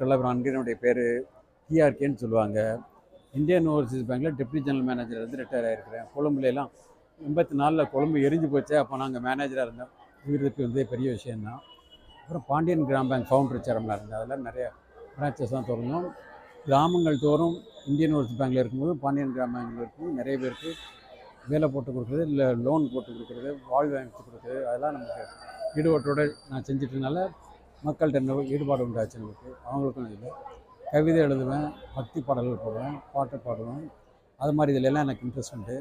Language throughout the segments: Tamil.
கள்ளபிரான்கு என்னுடைய பேர் டிஆர்கேன்னு சொல்லுவாங்க. இந்தியன் ஓவர்சீஸ் பேங்க்கில் டெப்டி ஜெனரல் மேனேஜர் வந்து ரிட்டையர் ஆகிருக்கிறேன் கொழும்புலாம் எண்பத்தி நாலில் கொழும்பு எரிஞ்சு போச்சு. அப்போ நாங்கள் மேனேஜராக இருந்தோம் இவருக்கு வந்து பெரிய விஷயந்தான் அப்புறம் பாண்டியன் கிராம் பேங்க் ஃபவுண்டர் சேர்மனாக இருந்தேன். அதெல்லாம் நிறைய பிரான்ச்சஸ் தான் திறந்தோம் கிராமங்கள் தோறும் இந்தியன் ஓவர்சீஸ் பேங்கில் இருக்கும்போது பாண்டியன் கிராம் பேங்கில் இருக்கும்போது நிறைய பேருக்கு வேலை போட்டு கொடுக்குறது இல்லை லோன் போட்டு கொடுக்குறது வாழ்வு வாங்கி கொடுக்குறது அதெல்லாம் நமக்கு ஈடுபாட்டோடு நான் செஞ்சிட்டனால மக்கள்கிட்ட என்ன ஈடுபாடு உண்டாச்சு எங்களுக்கு? அவங்களுக்கும் இல்லை. கவிதை எழுதுவேன் பக்தி பாடல்கள் போடுவேன் பாட்டு பாடுவேன். அது மாதிரி இதில் எல்லாம் எனக்கு இன்ட்ரெஸ்ட் உண்டு.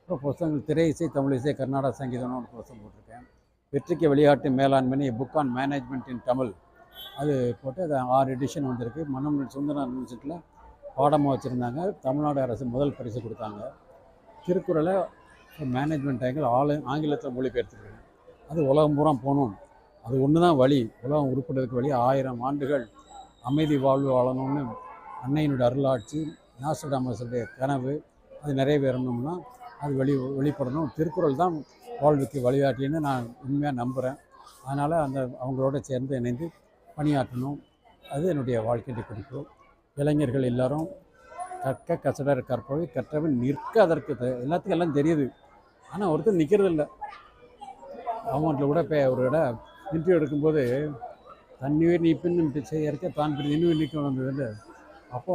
அப்புறம் புத்தகங்கள் திரை இசை தமிழ் இசை கர்நாடக சங்கீதம்னு ஒரு புத்தகம் போட்டிருக்கேன். வெற்றிக்கு விளையாட்டு மேலாண்மை book on management in Tamil அது போட்டு அது ஆறு எடிஷன் வந்திருக்கு. மனம் சுந்தரம் யூனிவர்சிட்டியில் பாடமாக வச்சுருந்தாங்க. தமிழ்நாடு அரசு முதல் பரிசு கொடுத்தாங்க. திருக்குறளை மேனேஜ்மெண்ட் ஆங்கிள் ஆளு ஆங்கிலத்தில் மொழிபெயர்த்துருக்கேன் அது உலகம் பூரா போகணும். அது ஒன்று தான் வழி. உலகம் உருப்படுறதுக்கு வழி. ஆயிரம் ஆண்டுகள் அமைதி வாழ்வு வாழணும்னு அன்னையினுடைய அருளாட்சி நாசடாமஸுடைய கனவு அது நிறைவேறணும்னா அது வெளி வெளிப்படணும். திருக்குறள் தான் வாழ்வுக்கு வழிகாட்டின்னு நான் உண்மையாக நம்புகிறேன் அதனால் அந்த அவங்களோட சேர்ந்து இணைந்து பணியாற்றணும். அது என்னுடைய வாழ்க்கையுடைய குறிப்பு இளைஞர்கள் எல்லாரும் கற்க கசடர் கற்பவை கற்றவன் நிற்க அதற்கு எல்லாத்துக்கும் எல்லாம் தெரியுது. ஆனால் ஒருத்தர் நிற்கிறது இல்லை அவங்கள்ட்ட கூட இப்போ ஒரு இட இன்டர்வியூ எடுக்கும்போது தன்னுயிர் நீ பின் செய்யறக்க தான் பின் இன்னும் நிற்க வந்ததில்ல அப்போ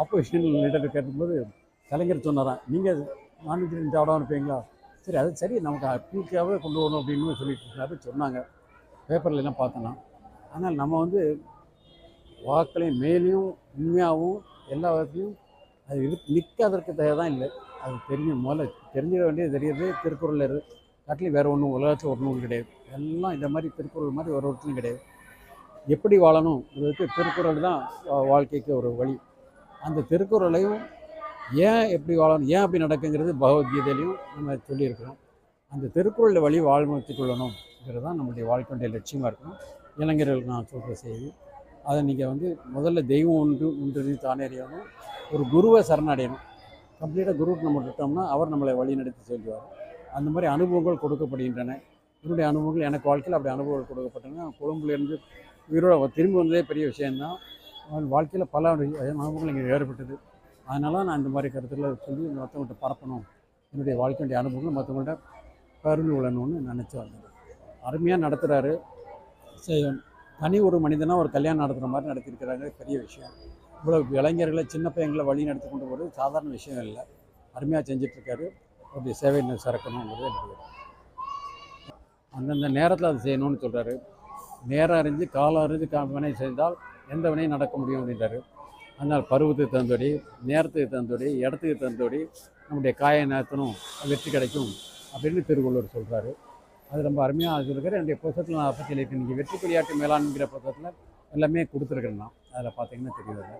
ஆப்போசிஷன் லீடர் கேட்கும்போது கலைஞர் சொன்னாரான் நீங்கள் நான்வெஜ் சாப்பிடாம இருப்பீங்களா? சரி அது சரி நமக்கு அப்பீக்காகவே கொண்டு வரணும் அப்படின்னு சொல்லிட்டு இருந்தாரு சொன்னாங்க. பேப்பரில் எல்லாம் பார்த்தோன்னா. ஆனால் நம்ம வந்து வாக்களையும் மேலேயும் உண்மையாகவும் எல்லா விதத்துலையும் அது இரு நிற்காதற்கு தயார் தான் இல்லை. அது தெரிஞ்ச முதல்ல தெரிஞ்சிட வேண்டியது தெரியுது திருக்குறள் இரு வேறு ஒன்றும் உலகத்தில் ஒரு நூல் கிடையாது. எல்லாம் இந்த மாதிரி திருக்குறள் மாதிரி ஒரு ஒருத்தரும் கிடையாது. எப்படி வாழணும் இதுக்கு திருக்குறள் தான் வா- வாழ்க்கைக்கு ஒரு வழி. அந்த திருக்குறளையும் ஏன் எப்படி வாழணும் ஏன் அப்படி நடக்குங்கிறது பகவத்கீதையிலையும் நம்ம சொல்லியிருக்கிறோம். அந்த திருக்குறள் வழி வாழ்முறைத்து கொள்ளணுங்கிறது தான் நம்மளுடைய வாழ்க்கையுடைய லட்சியமாக இருக்கும் இளைஞர்களுக்கு நான் சொல்கிற செய்தி. அதை நீங்கள் வந்து முதல்ல தெய்வம் ஒன்று ஒன்று தானேறியணும் ஒரு குருவை சரணடையணும். கம்ப்ளீட்டாக குருவுக்கு நம்ம விட்டோம்னா அவர் நம்மளை வழி நடத்தி சொல்லுவார். அந்த மாதிரி அனுபவங்கள் கொடுக்கப்படுகின்றன. என்னுடைய அனுபவங்கள் எனக்கு வாழ்க்கையில் அப்படி அனுபவங்கள் கொடுக்கப்பட்டன. கொழும்புலேருந்து உயிரோட திரும்பி வந்ததே பெரிய விஷயந்தான் அவன் வாழ்க்கையில் பல அனுபவங்கள் இங்கே ஏற்பட்டது. அதனால நான் இந்த மாதிரி கருத்துல சொல்லி மற்றவங்கள்ட்ட பரப்பணும். என்னுடைய வாழ்க்கையுடைய அனுபவங்கள் மற்றவங்கள்ட்ட பகிர்ந்து கொள்ளணும்னு நினச்சி வந்தேன். அருமையாக நடத்துகிறாரு தனி ஒரு மனிதனாக ஒரு கல்யாணம் நடத்துகிற மாதிரி நடத்தியிருக்கிறாங்க. பெரிய விஷயம். இவ்வளோ இளைஞர்களை சின்ன பையங்களை வழி நடத்தி கொண்டு போகிறது சாதாரண விஷயம் இல்லை. அருமையாக செஞ்சிட்ருக்காரு. அவருடைய சேவை இன்னும் சிறக்கணுங்கிறது என்னுடைய அந்தந்த நேரத்தில் அது செய்யணும்னு சொல்கிறாரு நேரம் அறிஞ்சு காலம் அறிஞ்சு வினை செய்தால் எந்த வினையும் நடக்க முடியும் அப்படின்றாரு. அதனால் பருவத்துக்கு தந்தோடி நேரத்துக்கு தந்தோடி இடத்துக்கு தந்தோடி நம்முடைய காயை நேர்த்தணும் வெற்றி கிடைக்கும் அப்படின்னு திருவள்ளுவர் சொல்கிறாரு அது ரொம்ப அருமையாக சொல்லியிருக்காரு. என்னுடைய புத்தகத்தில் நான் அப்போ சொல்லியிருக்கேன் இன்றைக்கி வெற்றி விளையாட்டு மேலாண்மைங்கிற புத்தகத்தில் எல்லாமே கொடுத்துருக்கேன் நான். அதில் பார்த்தீங்கன்னா தெரியுது.